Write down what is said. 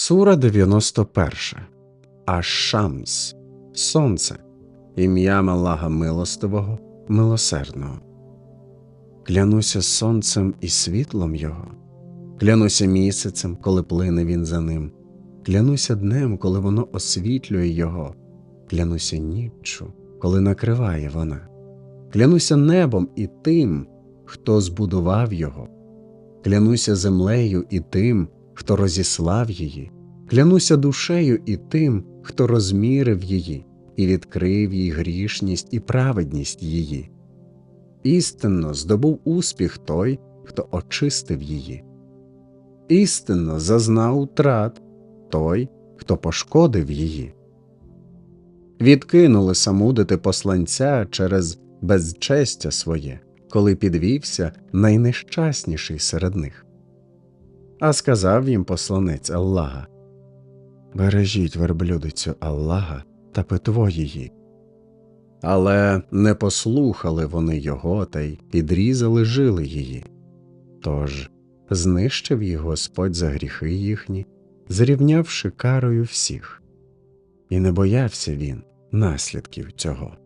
Сура 91. Аш-Шамс. Сонце. Ім'ям Аллаха Милостивого, Милосердного. Клянуся сонцем і світлом його. Клянуся місяцем, коли плине він за ним. Клянуся днем, коли воно освітлює його. Клянуся ніччю, коли накриває вона. Клянуся небом і тим, хто збудував його. Клянуся землею і тим, хто розіслав її, клянуся душею і тим, хто розмірив її і відкрив їй грішність і праведність її. Істинно здобув успіх той, хто очистив її. Істинно зазнав утрат той, хто пошкодив її. Відкинули самудити посланця через безчестя своє, коли підвівся найнещасніший серед них. А сказав їм посланець Аллаха Бережіть верблюдицю Аллаха та питво її. Але не послухали вони його та й підрізали жили її. Тож знищив їх Господь за гріхи їхні, зрівнявши карою всіх, і не боявся він наслідків цього.